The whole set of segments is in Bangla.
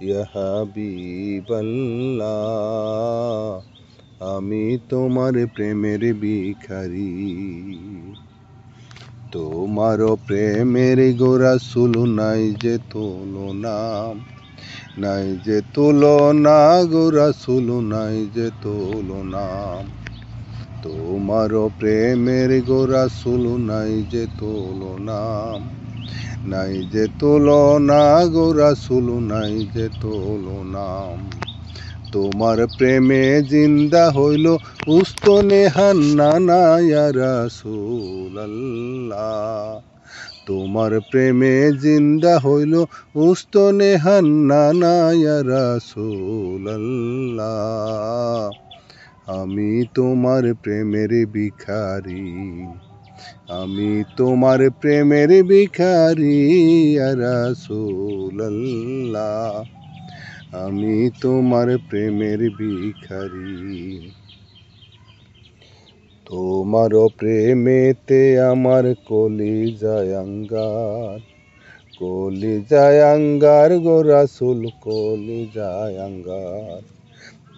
ইয়া হাবিবাল্লাহ আমি তোমার প্রেমের ভিখারি। তোমার প্রেমের গোরা সুলু নাই যে তুলনা নাই যে তুলনা গোরা সুলু নাই যে তুলনা তোমার প্রেমের গোরা সুলু নাই যে তুলনা নাই যে তুলনা গোরা সুলু নাই যে তুলনা তোমার প্রেমে জিন্দা হইল উস্তনে হান্না নায়া রাসূলুল্লাহ। তোমার প্রেমে জিন্দা হইল উস্তনে হান্না নায়া রাসূলুল্লাহ। আমি তোমার প্রেমের ভিখারি। আমি তোমার প্রেমের ভিখারি, ইয়া আমি তোমার প্রেমের ভিখারি। তোমার প্রেমেতে আমার কলি জায়াঙ্গার কলি জায়াঙ্গার গো রাসুল কলি জায়াঙ্গার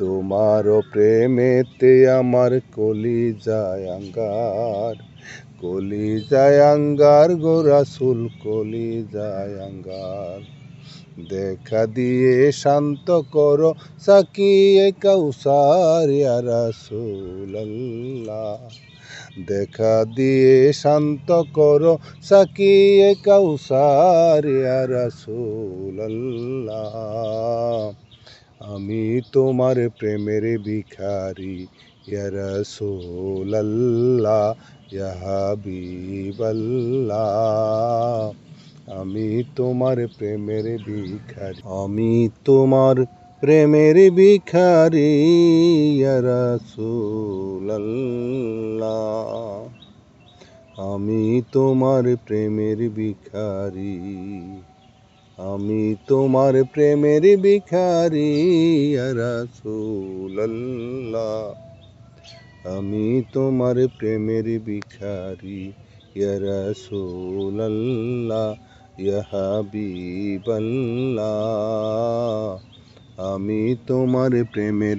তোমার প্রেমেতে আমার কলি জায়াঙ্গার কলি জায়াঙ্গার গো রাসুল কলি জায়াঙ্গার দেখা দিয়ে শান্ত করো সাকিয়ে রাসূলুল্লাহ। দেখা দিয়ে শান্ত করো সাকিয়ে রাসূলুল্লাহ। আমি তোমার প্রেমের ভিখারি, ইয়া রাসূলুল্লাহ, ইয়া হাবিবাল্লাহ। আমি তোমার প্রেমের ভিখারি, আমি তোমার প্রেমের ভিখারি, ইয়া রাসূলুল্লাহ। আমি তোমার প্রেমের ভিখারি। আমি তোমার প্রেমের ভিখারি ইয়া রাসূলুল্লাহ আমি তোমার প্রেমের ভিখারি ইয়া রাসূলুল্লাহ ইয়া হাবিবাল্লাহ। আমি তোমার প্রেমের